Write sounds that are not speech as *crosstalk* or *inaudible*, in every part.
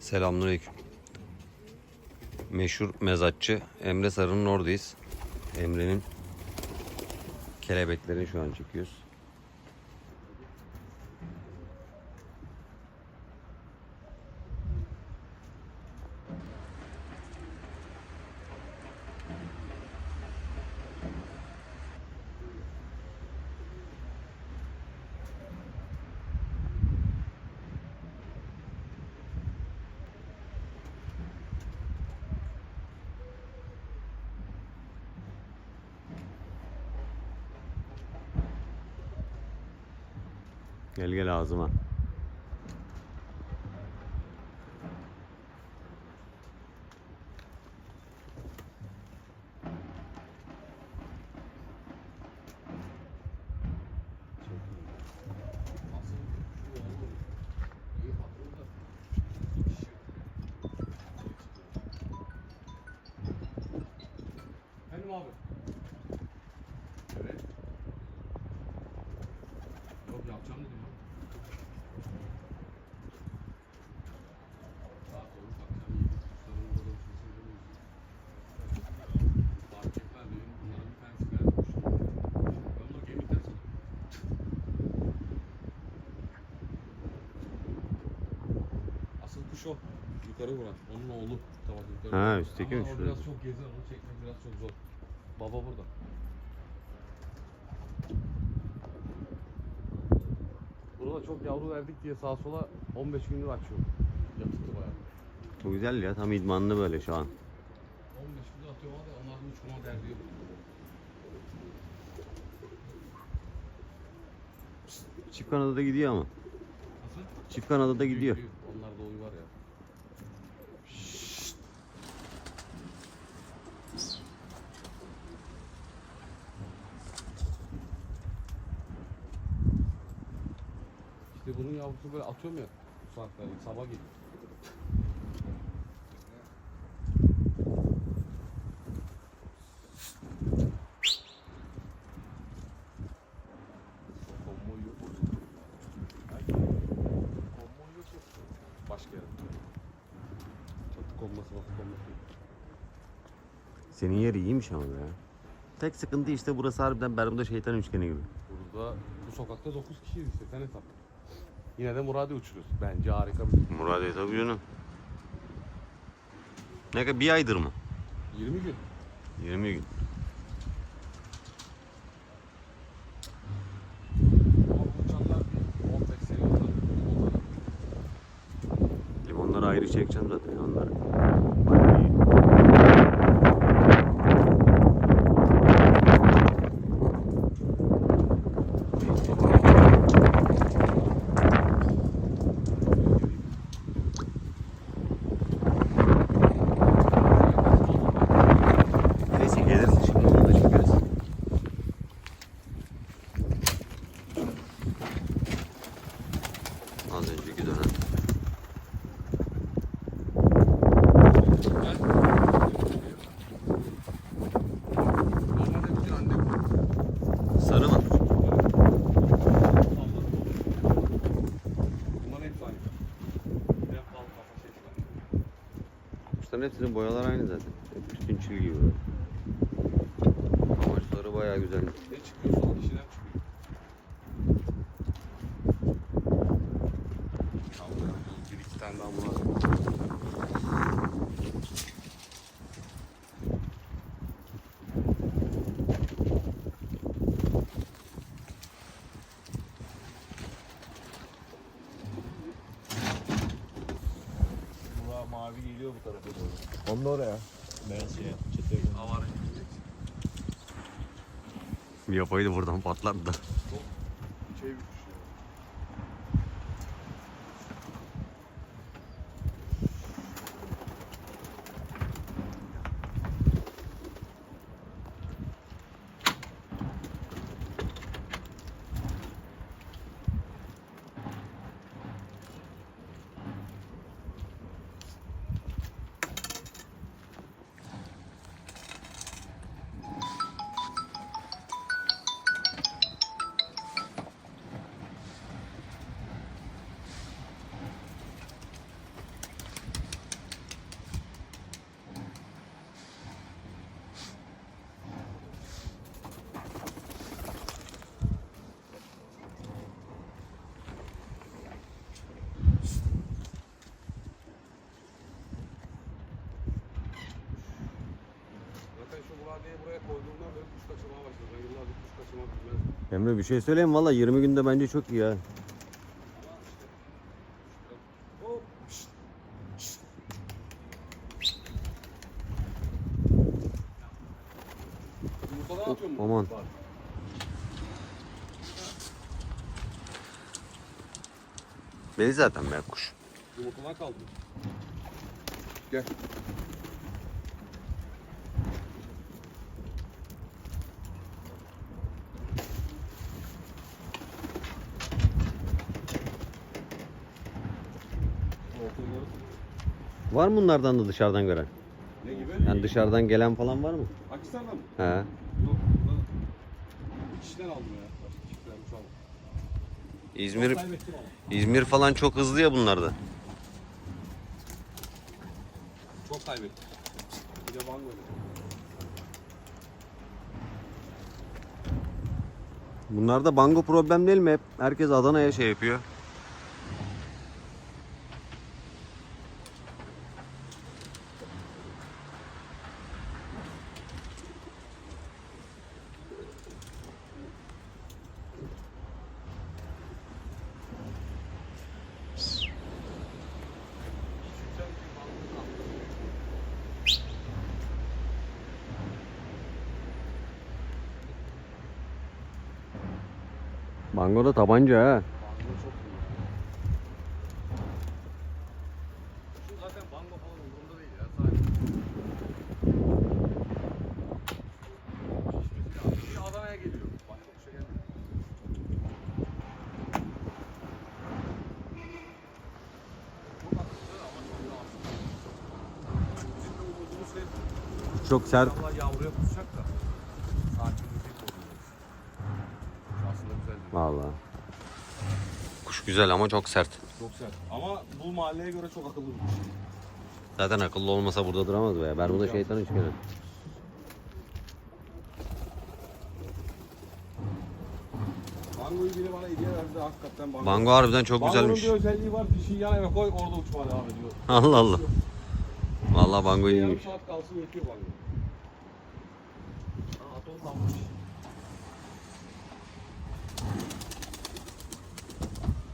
Selamünaleyküm. Meşhur mezatçı Emre Sarı'nın oradayız. Emre'nin kelebeklerini şu an çekiyoruz. Gel gel ağzıma. Benim abi. Evet. Yok yapacağım dedim ya. Saat olur bakacağım iyi. Kuşların burada uçmasını görüyoruz. Fark etmez benim bunların bir tanesi geldi kuşum. Ben bunu gemikten sanırım. Asıl kuş o. Yukarı vuran. Onun oğlu. Yukarı. Ha, üstteki Ama mi o şurada? biraz çok gezer. Onu çekmek biraz çok zor. Baba burada. Burada çok yavru verdik diye sağa sola 15 gündür açıyor. Yatıktı bayağı. Bu güzel ya tam idmanlı böyle şu an. 15 gündür atıyor var ya onların uçmama derdi yok. Çift kanada da gidiyor ama. Nasıl? Çift kanada da gidiyor. Onlarda oyu var ya. İşte bunun yavrusu böyle atıyorum ya bu saatlerde sabah yok. Başka yerde. Çatı konması batı konması. Senin yer iyiymiş ama ya. Tek sıkıntı işte burası harbiden Bermuda şeytan üçgeni gibi. Burada bu sokakta 9 kişiyiz işte sen hesap. Yine de Murad'ı uçuruyoruz. Bence harika bir Muradiye tabii canım. Ne kadar bir aydır mı? 20 gün. 20 gün. Ama bu uçanlar bir 15 sene oldu. Limonları ayrı çekeceğim zaten onları. Bayağı iyi. Neyse geliriz şimdi onu da çekeriz. Az önceki dönem. Normalde bütün anne Sarı mı? Bunların hepsi aynı. Hep bal kafa şey çıkan. Hepsinin boyalar aynı zaten. Hep çil gibi. böyle. Amaçları bayağı güzel. Ne çıkıyorsa o dişiden çıkıyor. Tamam, bir iki tane daha Murat. Burak mavi geliyor bu tarafa doğru. Onu da oraya. Beyaz şey çete Avara Bir yapaydı buradan patlardı koyduğumdan beri kuş kaçırmaya başladı. Ben yıllardır kuş kaçırmak bilmezdim. Emre bir şey söyleyeyim valla 20 günde bence çok iyi ha. Yumurtadan atıyor mu? Aman. Var. Beni zaten be kuş. Yumurtadan kaldı. Gel. Var mı bunlardan da dışarıdan gören? Ne gibi? Yani dışarıdan gelen falan var mı? Pakistan'dan mı? He. Yok. burada Bir kişiden aldım ya. Başka kişilerden şu an. İzmir. İzmir falan çok hızlı ya bunlarda. Çok kaybettim. Bir de bango dedim. Bunlarda bango problem değil mi hep? Herkes Adana'ya şey yapıyor. Bango da tabanca ha. Bango çok iyi. Şu zaten bango falan umurumda değil ya. Sadece. Şişmesi lazım. Bir Adana'ya geliyor. Başka bir şey gelmiyor. Çok haklı ama çok rahatsız. Bizim de umudumuz hep Çok sert. Yavruya kusacak da. Sakinliği bozulacak. Aslında güzel değil. Vallahi. Kuş güzel ama çok sert. Çok sert. Ama bu mahalleye göre çok akıllı bir kuş. Zaten akıllı olmasa burada duramaz be. Bermuda şeytan üçgeni. Bango'yu biri bana hediye verdi hakikaten bango. Bango harbiden çok Bango'nun güzelmiş. bir özelliği var. Dişiyi yan eve koy orada uçmaya devam ediyor. *laughs* Allah Allah. Vallahi bango Yarım iyiymiş. saat kalsın yetiyor bango. Aa, atom kalmış.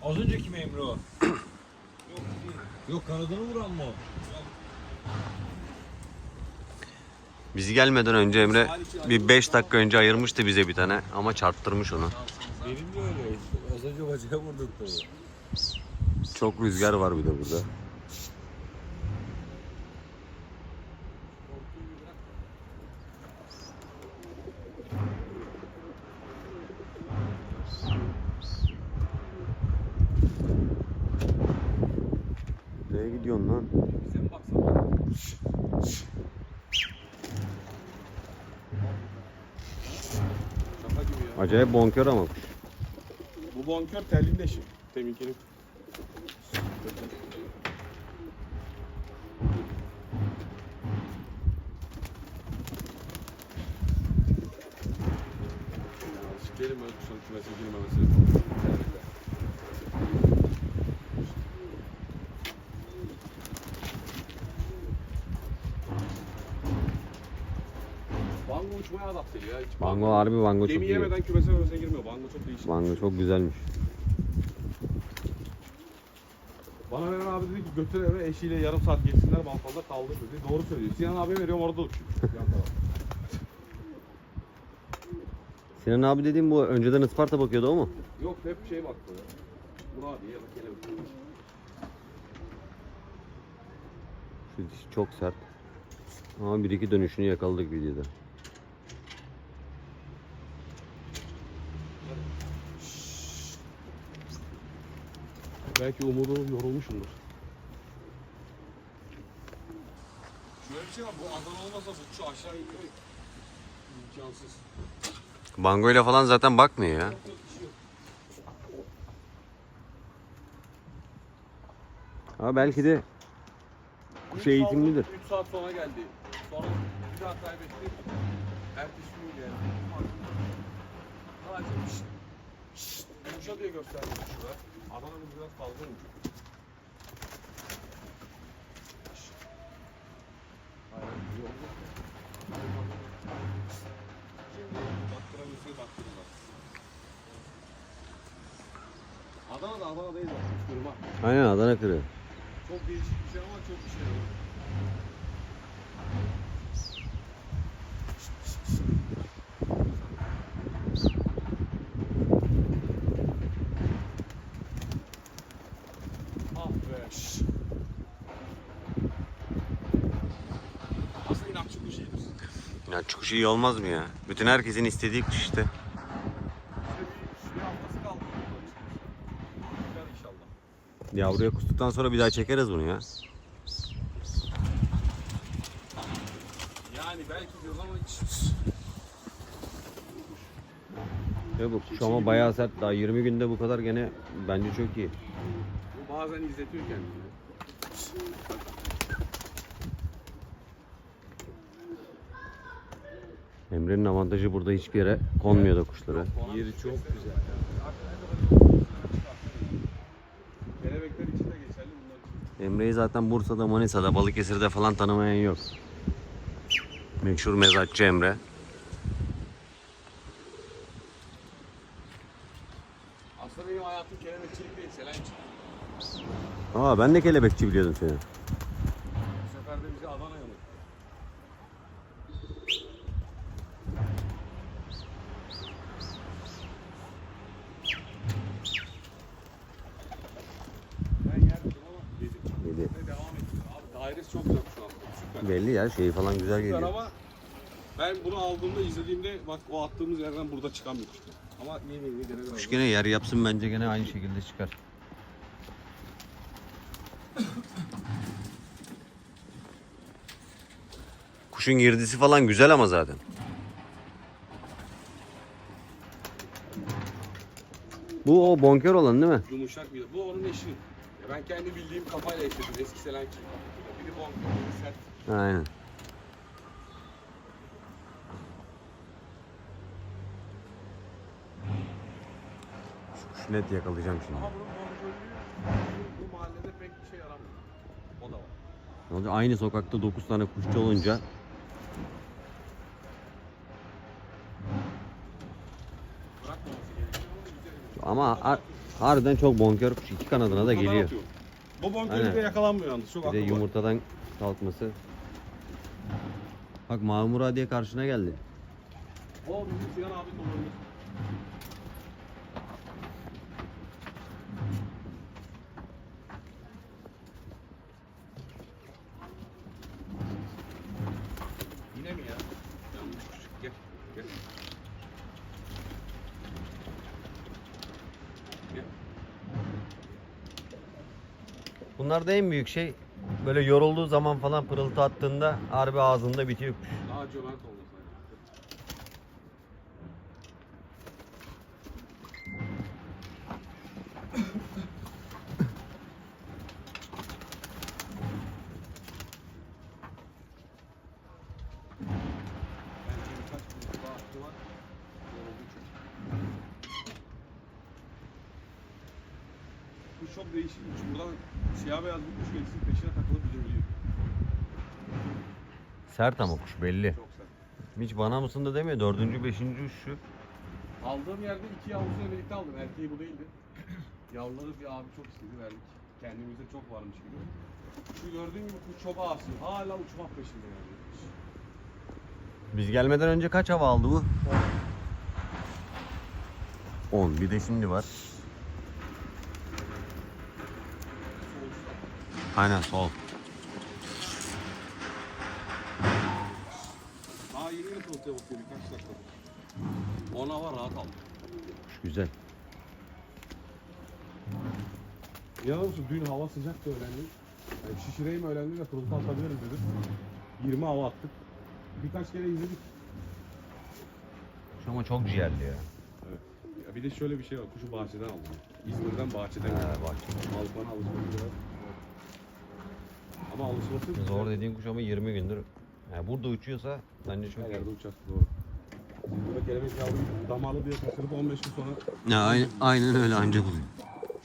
Az önceki mi Emre o? *coughs* Yok değil. Yok kanadını vuran mı o? Biz gelmeden önce Emre bir 5 dakika önce ayırmıştı bize bir tane ama çarptırmış onu. Benim de öyle. Az önce bacaya vurduk tabii. Çok rüzgar var bir de burada. Nereye gidiyorsun lan? Bize mi baksana? Acayip bonkör ama. Bu bonkör tellin eşi. Teminkinin. Sikerim ben kuşun kümese girmemesi. Adapteli ya. Hiç Bango harbi bango çok Gemi iyi. yemeden kümese kümese girmiyor. Bango çok değişik. Bango çok güzelmiş. Bana Eren abi dedi ki götür eve eşiyle yarım saat geçsinler balkonda kaldır dedi. Doğru söylüyor. Sinan abi veriyorum orada uçuyor. *laughs* Yan taraf. Sinan abi dediğim bu önceden Isparta bakıyordu o mu? Yok hep şey baktı ya. Muradiye ya da kelebek. Şu diş çok sert. Ama bir iki dönüşünü yakaladık videoda. Belki umudum yorulmuşumdur. Şöyle bir şey var. Bu Adana olmasa bu şu aşağı iniyor. İmkansız. Bango ile falan zaten bakmıyor ya. Ama belki de kuş eğitimlidir. 3 saat sonra geldi. Sonra bir daha kaybetti. Ertesi gün geldi. Sadece şşt, şşt, yumuşa diye gösterdi kuşu. Adana'nın biraz fazla olmuş. Hayır, yok. Şimdi baktırabilirsiniz, şey baktırırlar. Adana'da Adana'dayız artık, kırma. Aynen Adana kırı. Çok değişik bir şey ama çok bir şey yok. Be. Aslında inatçı kuş iyidir. Ya kuş iyi olmaz mı ya? Bütün herkesin istediği kuş işte. Yavruya kustuktan sonra bir daha çekeriz bunu ya. Yani belki diyoruz ama hiç Ya bu kuş ama bayağı sert. Daha 20 günde bu kadar gene bence çok iyi. Bazen izletiyor kendini. Emre'nin avantajı burada hiçbir yere konmuyor da kuşları. Yeri çok güzel. Emre'yi zaten Bursa'da, Manisa'da, Balıkesir'de falan tanımayan yok. Meşhur mezatçı Emre. Aslında benim hayatım kelebekçilik değil, selençilik. Aa ben de kelebekçi biliyordum seni. Bu sefer de bizi Adana'ya mı? Ben yer dedim ama yedim. Yedi. Ve devam ettim. Abi dairesi çok güzel şu an. Süper. Belli ya şeyi falan güzel Süper geliyor. ama ben bunu aldığımda izlediğimde bak o attığımız yerden burada çıkan bir kuştu. Ama yeni yeni gene biraz. Kuş gene yer yapsın bence gene aynı şekilde çıkar. Kuşun girdisi falan güzel ama zaten. Bu o bonkör olan değil mi? Yumuşak bir Bu onun eşi. Ya ben kendi bildiğim kafayla eşledim. Eski Selenki. Biri bonkör, biri sert. Aynen. Şu kuşu net yakalayacağım şimdi. Ama bunun bonkörlüğü bu mahallede pek bir şey yaramıyor. O da var. Ne olacak? Aynı sokakta 9 tane kuşçu olunca Bırakmaması gerekiyor ama har- harbiden çok bonkör kuş. iki kanadına da Kafadan geliyor. atıyor. Bu Aynen. bonkörlük de yakalanmıyor yalnız. Çok Bir de var. yumurtadan kalkması. Bak Mavi Muradiye karşına geldi. O bizim Sinan abi olabilir. Yine mi ya? Yanlış küçük. Gel. Gel. Gel. Bunlarda en büyük şey böyle yorulduğu zaman falan pırıltı attığında harbi ağzında bitiyor. Daha cömert olmasaydı. Bence birkaç kuyruk daha hakkı var. Yoruldu çünkü. Kuş çok değişik bir kuş. Buradan siyah beyaz bir kuş geçsin peşine takılıp gidebiliyor. Sert ama kuş belli. Çok sert. Hiç bana mısın da demiyor. Dördüncü, beşinci uçuşu. Aldığım yerde iki yavrusuyla birlikte aldım. Erkeği bu değildi. *clears throat* Yavruları bir abi çok istedi verdik. Kendimizde çok varmış gibi. Şu gördüğün gibi kuş çok asi. Hala uçmak peşinde yani. Biz gelmeden önce kaç hava aldı bu? *clears throat* 10. Bir de şimdi var. Aynen sol. De bakıyor birkaç dakika. Ona var rahat aldım. Kuş güzel. İnanır mısın dün hava sıcaktı öğlendim. Yani şişireyim öğlendim ve pırıltı atabiliriz dedim. 20 hava attık. Birkaç kere izledik. Kuş ama çok ciğerli ya. Evet. Ya bir de şöyle bir şey var. Kuşu bahçeden aldım. İzmir'den bahçeden Ha, geldi. bak. Balkona alışması biraz. Ama alışması güzel. Zor dediğin kuş ama 20 gündür. Yani burada uçuyorsa bence çok Her iyi. yerde uçarsın doğru. Burada kelebek yavru damalı diye kaçırıp 15 gün sonra Ya aynen, aynen öyle ancak oluyor.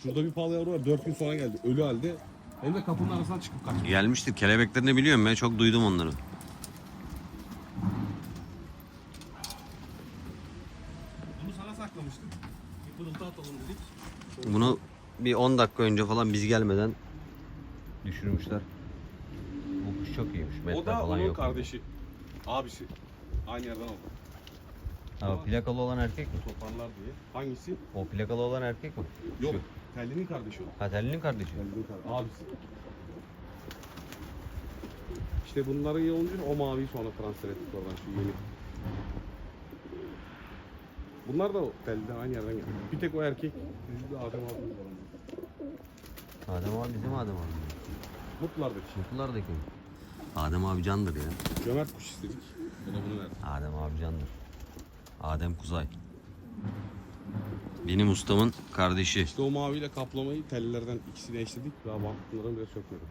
Şurada bir pal yavru var 4 gün sonra geldi ölü halde. Hem de kapının arasından çıkıp kaçtı. Gelmiştir. Kelebeklerini biliyorum ben. Çok duydum onları. Bunu sana saklamıştım. Bir pırıltı atalım dedik. Bunu bir 10 dakika önce falan biz gelmeden düşürmüşler. Çok iyiymiş. O Metre da falan onun yok. kardeşi. Abisi. Aynı yerden aldı. Ha, plakalı olan erkek mi? Toparlar diye. Hangisi? O plakalı olan erkek mi? Yok. Şu. Telli'nin kardeşi o. Ha Telli'nin kardeşi. Telli'nin kardeşi. Abisi. İşte bunları iyi olunca o maviyi sonra transfer ettik oradan şu yeni. Bunlar da o Telli'den aynı yerden geldi. Bir tek o erkek. Yüzlü Adem abimiz var. onda. Adem abi bizim Adem abi. Mutlulardaki. Mutlulardaki. Adem abi candır ya. Cömert kuş istedik. Bu da bunu verdi. Adem abi candır. Adem Kuzay. Benim ustamın kardeşi. İşte o maviyle kaplamayı tellilerden ikisi değiştirdik. Daha bankların bile sökmedim.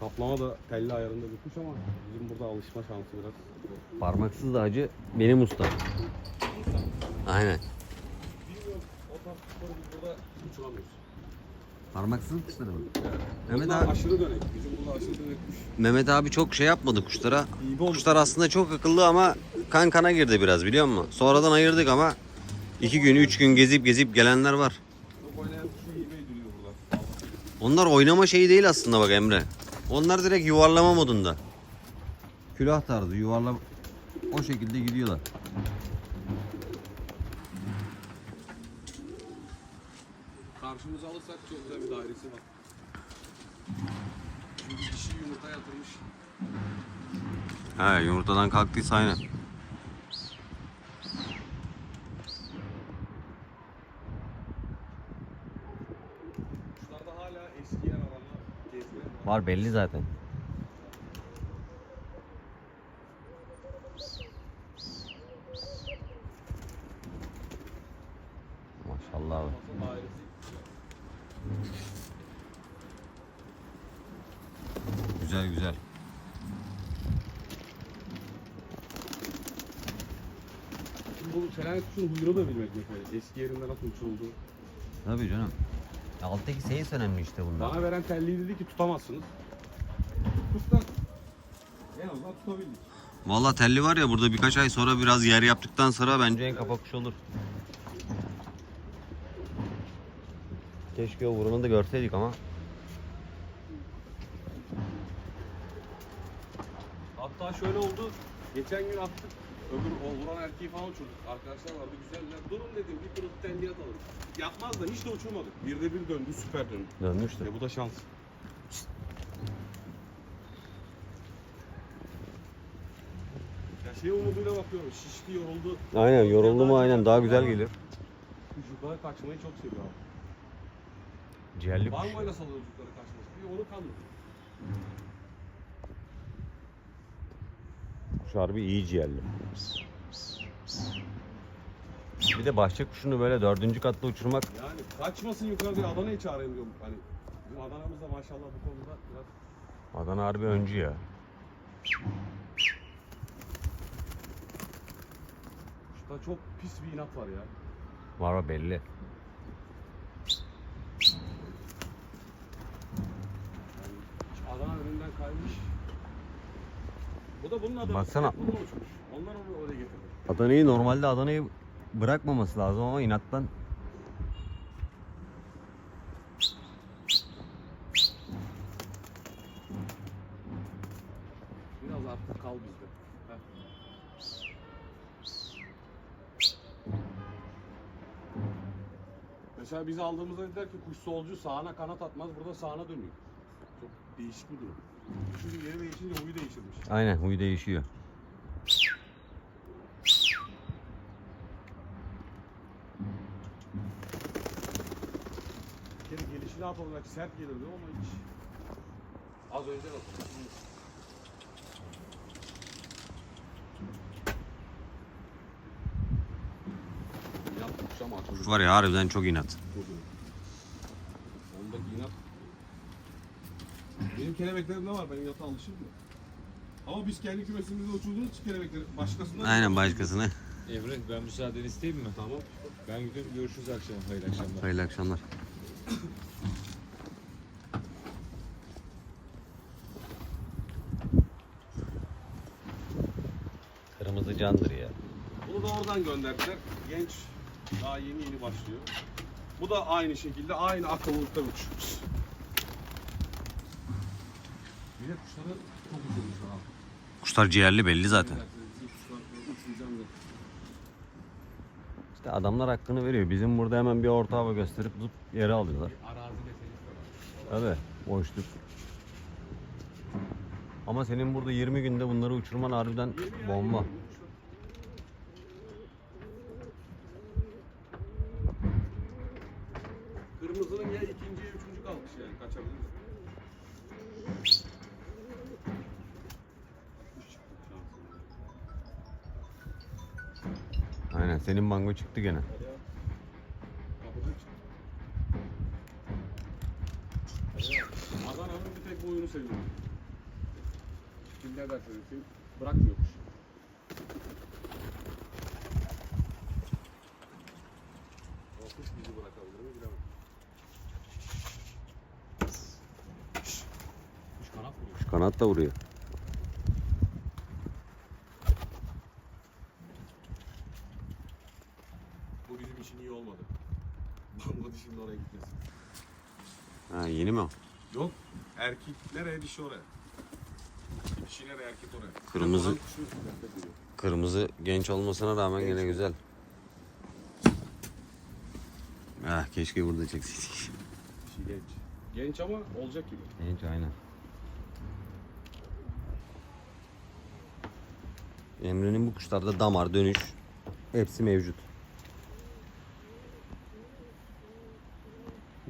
Kaplama da telli ayarında bir kuş ama bizim burada alışma şansı biraz. Parmaksız da acı benim ustam. Aynen. Bilmiyorum o tarz biz burada uçuramıyoruz. Parmaksız kuşları mı? Mehmet abi, aşırı dönek. Bizim burada aşırı dönek kuş. Mehmet abi çok şey yapmadı kuşlara. İyi oldu. Kuşlar aslında çok akıllı ama kan kana girdi biraz biliyor musun? Sonradan ayırdık ama iki gün üç gün gezip gezip gelenler var. Çok oynayan kuşu iyi duruyor burada. Onlar oynama şeyi değil aslında bak Emre. Onlar direkt yuvarlama modunda. Külah tarzı yuvarla o şekilde gidiyorlar. Karşımıza alırsak çok güzel bir dairesi var. Çünkü dişi yumurta yatırmış. He yumurtadan kalktıysa aynen. Kuşlarda hala eski yer var. Var belli zaten. Maşallah abi. Masa dairesi. Güzel güzel. Şimdi bu Selanik kuşun huyunu da bilmek mesela. Eski yerinde nasıl uçuruldu. Tabii canım. Alttaki seyis önemli işte bunda. Bana veren telliyi dedi ki tutamazsınız. Tutsak en azından tutabildik. Vallahi telli var ya burada birkaç ay sonra biraz yer yaptıktan sonra bence en kafa kuş olur. Keşke o vurunu da görseydik ama. Hatta şöyle oldu. Geçen gün attık. Öbür o vuran erkeği falan uçurduk. Arkadaşlar vardı güzeller. Durun dedim bir tur telliye atalım. Yapmaz da hiç de uçurmadık. Birde bir döndü süper döndü. Dönmüştü. Ya bu da şans. Ya şey umuduyla bakıyorum. Şişti yoruldu. Aynen yoruldu mu aynen daha güzel gelir. Çocuklara kaçmayı çok seviyor abi. Ciğerli kuş. öyle salıyor çocuklara kaçması? Bir onu Kuş harbi iyi ciğerli. Bir de bahçe kuşunu böyle dördüncü katta uçurmak Yani kaçmasın yukarı diye Adana'yı çağırayım diyorum. Hani bizim Adana'mız da maşallah bu konuda biraz Adana harbi öncü ya. Kuşta çok pis bir inat var ya. Var var belli. Yani Adana önünden kaymış. Bu da bunun adamı. Baksana. Uçmuş. Onlar onu oraya getirdi. Adana'yı normalde Adana'yı bırakmaması lazım ama inattan Biraz artık kal bizde. Heh. Mesela biz aldığımızda dediler ki kuş solcu sağına kanat atmaz. Burada sağına dönüyor. Değişik bir durum. Çünkü yeri değişince huyu değişirmiş. aynen huy değişiyor. Bir kere gelişi rahat olarak sert gelirdi ama hiç. Az önce. Kuş var ya harbiden çok inat. Çok iyi. Ondaki inat. Benim kelebeklerimde var. Ben inata alışır mı? Ama biz kendi kümesimizde uçurduğumuz için kelebekleri başkasından... Aynen başkasına. Emre ben müsaadeni isteyeyim mi? Tamam. Ben gidiyorum görüşürüz akşam. Hayırlı akşamlar. Hayırlı akşamlar. Kırmızı candır ya. Bunu da oradan gönderdiler. Genç, daha yeni yeni başlıyor. Bu da aynı şekilde aynı akıllılıkta uç. Bir de Kuşlar ciğerli belli zaten. İşte adamlar hakkını veriyor. Bizim burada hemen bir orta hava gösterip zıp yere alıyorlar. Arazi meselesi de var. Tabii boşluk. Ama senin burada 20 günde bunları uçurman harbiden bomba. Kırmızının ya ikinci ya üçüncü kalmış yani kaçabilir. Kuş çıktı senin mango çıktı gene. Adana'nın bir tek bu oyunu seviyorum. Kim ne derse desin bırakmıyor kuş. O kuş bizi bırakabilir mi bilemem. Kuş kanat vuruyor. Şu kanat da vuruyor. Bu bizim için iyi olmadı. Bu dişinin oraya gitmesi. Ha yeni mi o? Yok. Erkek nereye dişi oraya. Dişi nereye erkek oraya. Kırmızı- Kırmızı genç olmasına rağmen gene Genç. güzel. Ah keşke burada çekseydik. Dişi genç. Genç ama olacak gibi. Genç aynen. Emre'nin bu kuşlarda damar, dönüş hepsi mevcut.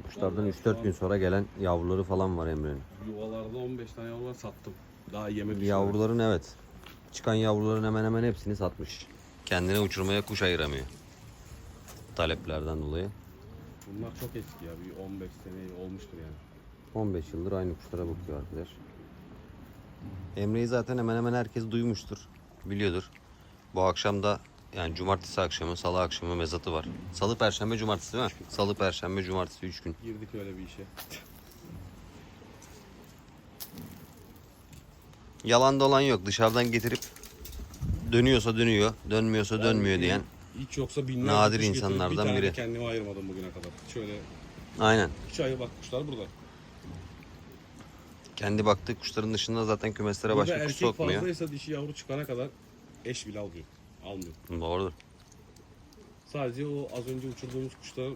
Kuşlardan 3-4 gün sonra gelen yavruları falan var Emre'nin. Yuvalarda 15 tane yavru var sattım. Daha yemek Yavruların evet. Çıkan yavruların hemen hemen hepsini satmış. Kendine uçurmaya kuş ayıramıyor. Taleplerden dolayı. Bunlar çok eski ya. Bir 15 sene olmuştur yani. 15 yıldır aynı kuşlara bakıyor arkadaş. Emre'yi zaten hemen hemen herkes duymuştur. Biliyordur. Bu akşam da yani cumartesi akşamı, salı akşamı mezatı var. Salı, perşembe, cumartesi değil mi? Salı, perşembe, cumartesi 3 gün. Girdik öyle bir işe. Yalan dolan yok. Dışarıdan getirip dönüyorsa dönüyor, dönmüyorsa dönmüyor diyen. Hiç yoksa binlerce Nadir kuş getirip insanlardan bir biri. kendime ayırmadım bugüne kadar. Şöyle Aynen. hiç ayır bak kuşlar burada. Kendi baktığı kuşların dışında zaten kümeslere Burada başka kuş erkek sokmuyor. fazlaysa dişi yavru çıkana kadar eş bile almıyor. Almıyor. Doğrudur. Sadece o az önce uçurduğumuz kuşlar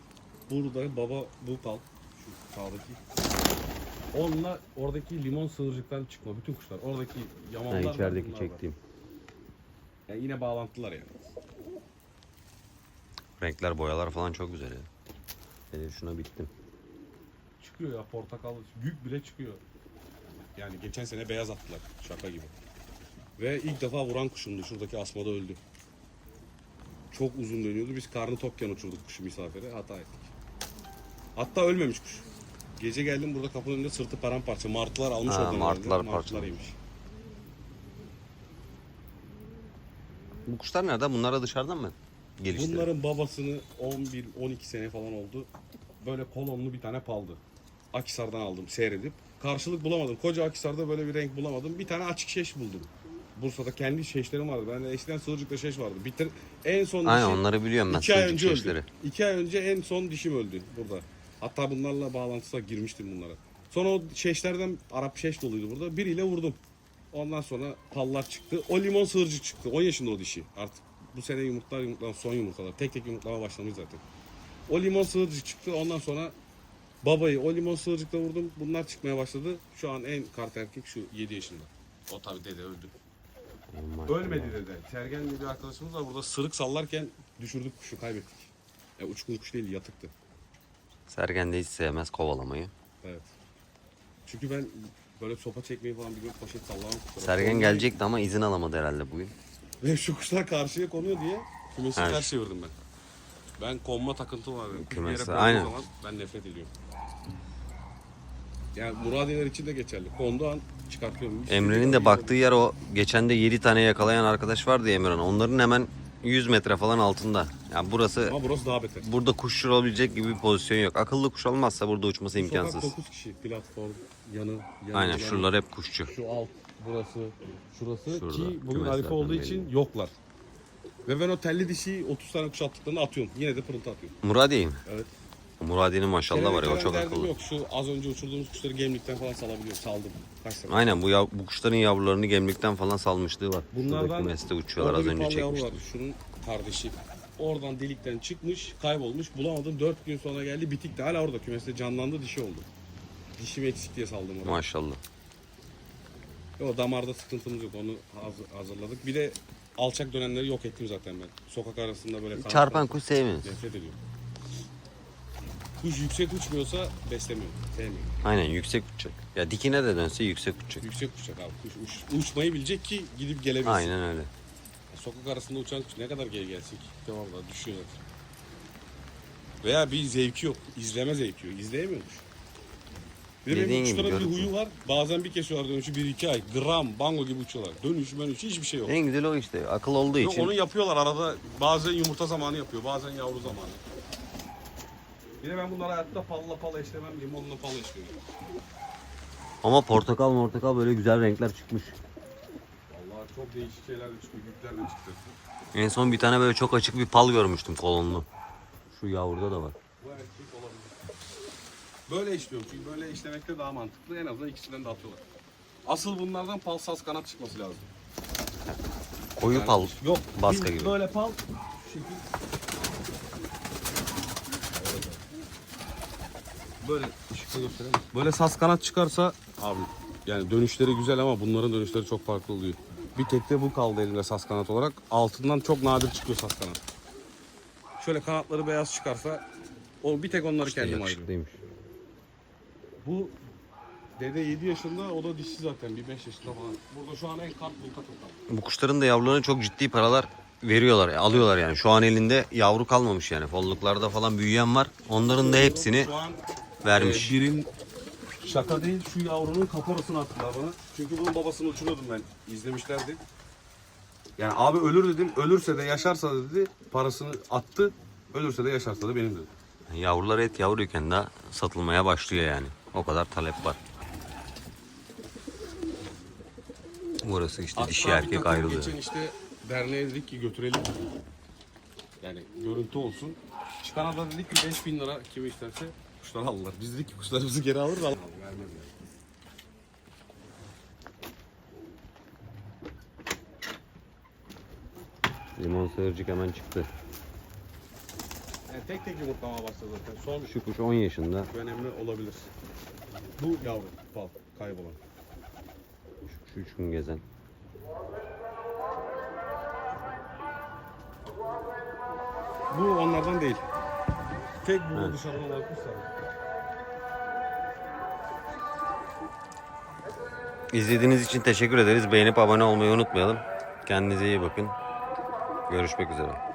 burada baba bu kal. Şu sağdaki. Onunla oradaki limon sığırcıktan çıkma bütün kuşlar. Oradaki Ha, yamanlar var, içerideki bunlar var. çektiğim. Yani yine bağlantılar yani. Renkler, boyalar falan çok güzel ya. Hele şuna bittim. Çıkıyor ya portakal, gük bile çıkıyor. Yani geçen sene beyaz attılar şaka gibi. Ve ilk defa vuran kuşumdu. Şuradaki asmada öldü. Çok uzun dönüyordu. Biz karnı tokken uçurduk kuşu misafire. Hata ettik. Hatta ölmemiş kuş. Gece geldim burada kapının önünde sırtı paramparça. Martılar almış Ha, oradan. martılar herhalde. Parçalamış. Bu kuşlar nerede? Bunlar da dışarıdan mı? Gelişti. Bunların babasını 11-12 sene falan oldu. Böyle kolonlu bir tane paldı. Akisar'dan aldım seyredip. Karşılık bulamadım. Koca Akisar'da böyle bir renk bulamadım. Bir tane açık şeş buldum. Bursa'da kendi şeşlerim vardı. Ben de eskiden Sığırcık'ta şeş vardı. Bitir, en son Aynen dişi onları biliyorum ben. iki ay Sığırcık önce öldü. İki ay önce en son dişim öldü burada. Hatta bunlarla bağlantısa girmiştim bunlara. Sonra o şeşlerden Arap şeş doluydu burada. Biriyle vurdum. Ondan sonra pallar çıktı. O limon sığırcık çıktı. 10 yaşında o dişi. Artık bu sene yumurtlar yumurtlar son yumurtalar. Tek tek yumurtlama başlamış zaten. O limon sığırcık çıktı. Ondan sonra babayı o limon sığırcıkla vurdum. Bunlar çıkmaya başladı. Şu an en kart erkek şu 7 yaşında. O tabi dede öldü. Ölmedi dede. Sergen diye bir arkadaşımız var. Burada sırık sallarken düşürdük kuşu kaybettik. Ya uçkun kuş değil yatıktı. Sergen de hiç sevmez kovalamayı. Evet. Çünkü ben böyle sopa çekmeyi falan biliyorum. Poşet sallamam. Sergen gelecekti ama izin alamadı herhalde bugün. Ve şu kuşlar karşıya konuyor diye kümesi Evet. ters çevirdim ben. Ben konma takıntım var. benim. Kuş bir yere Kümesi, konduğu aynen. Zaman ben nefret ediyorum. Yani Muradiyeler için de geçerli. Konduğu an çıkartıyorum. Emre'nin de baktığı yer o geçen de 7 tane yakalayan arkadaş vardı ya Emre'nin. Onların hemen 100 metre falan altında. Yani burası Ama burası daha beter. burada kuş olabilecek gibi bir pozisyon yok. Akıllı kuş olmazsa burada uçması Sokak imkansız. 9 kişi. Platform, yanı, yanı Aynen yanı. şuralar hep kuşçu. Şu alt, burası, şurası Şurada, ki bugün kümeslerden Arife olduğu belli. için yoklar. Ve ben o telli dişiyi 30 tane kuş attıklarını atıyorum. Yine de pırıltı atıyorum. Muradiye mi? Evet. Muradi'nin maşallah var ya o çok derdim akıllı. Yok şu az önce uçurduğumuz kuşları gemlikten falan salabiliyor. Saldım. Kaç. Aynen bu, yav- bu kuşların yavrularını gemlikten falan salmışlığı var. Bunlardan kümeste uçuyorlar az önce çekmiştim. Şunun kardeşi. Oradan delikten çıkmış, kaybolmuş. Bulamadım. 4 gün sonra geldi. Bitik de hala orada. Kümeste canlandı. Dişi oldu. Dişim eksik diye saldım oraya. Maşallah. O damarda sıkıntımız yok. Onu haz- hazırladık. Bir de alçak dönenleri yok ettim zaten ben. Sokak arasında böyle Çarpan kuş sevmiyorsun. Nefret ediyorum. Kuş yüksek uçmuyorsa beslemiyorum. Sevmiyorum. Aynen yüksek uçacak. Ya dikine de dönse yüksek uçacak. Yüksek uçacak abi. Kuş uç- uçmayı bilecek ki gidip gelebilsin. Aynen öyle. Sokak arasında uçan kuş ne kadar geri gelsin ki? Tamam da düşüyor zaten. Veya bir zevki yok. İzleme zevki yok. İzleyemiyormuş. Bir de Dediğin benim gibi kuşların bir görüntü. huyu var. Bazen bir kesiyorlar dönüşü bir iki ay. Gram, bango gibi uçuyorlar. Dönüş, dönüş hiçbir şey yok. En güzeli o işte. Akıl olduğu Yok, için. onu yapıyorlar arada. Bazen yumurta zamanı yapıyor. Bazen yavru zamanı. Bir de ben bunları hayatta palla palla eşlemem. Limonla palla eşliyorum. Ama portakal portakal böyle güzel renkler çıkmış. Vallahi çok değişik şeyler de çıkıyor. Yükler de çıktı. En son bir tane böyle çok açık bir pal görmüştüm kolonlu. Şu yavruda da var. Bu erkek olabilir. Böyle işliyorum çünkü böyle işlemekte daha mantıklı. En azından ikisinden de atıyorlar. Asıl bunlardan pal saz kanat çıkması lazım. Koyu pal. Yok. Baska gibi. Böyle pal. şu şekil. Böyle ışıkta göstereyim. Böyle saz kanat çıkarsa abi yani dönüşleri güzel ama bunların dönüşleri çok farklı oluyor. Bir tek de bu kaldı elimde saz kanat olarak. Altından çok nadir çıkıyor saz kanat. Şöyle kanatları beyaz çıkarsa o bir tek onları İşte kendim ayırıyorum. Bu dede 7 yaşında o da dişi zaten bir 5 yaşında falan. Burada şu an en kart bu takım. Bu kuşların da yavrularına çok ciddi paralar veriyorlar, alıyorlar yani. Şu an elinde yavru kalmamış yani. Folluklarda falan büyüyen var. Onların da hepsini vermiş. e, birin şaka değil şu yavrunun kaporasını attılar bana. Çünkü bunun babasını uçuruyordum ben. İzlemişlerdi. Yani abi ölür dedim. Ölürse de yaşarsa da dedi parasını attı. Ölürse de yaşarsa da benim dedi. Yavrular et yavruyken de satılmaya başlıyor yani. O kadar talep var. Burası işte dişi Hatta bir erkek ayrılıyor. Geçen işte derneğe dedik ki götürelim. Yani görüntü olsun. Çıkana da dedik ki 5000 lira kimi isterse kuşları alırlar. Biz dedik ki kuşlarımızı geri alır da yani. Limon sığırcık hemen çıktı. Yani tek tek yumurtlamaya başladı zaten. Son Şu kuş 10 yaşında. önemli olabilir. Bu yavru fal kaybolan. Şu üç gün gezen. Bu onlardan değil. Tek bu dışarıdan bakmışlar. İzlediğiniz için teşekkür ederiz. Beğenip abone olmayı unutmayalım. Kendinize iyi bakın. Görüşmek üzere.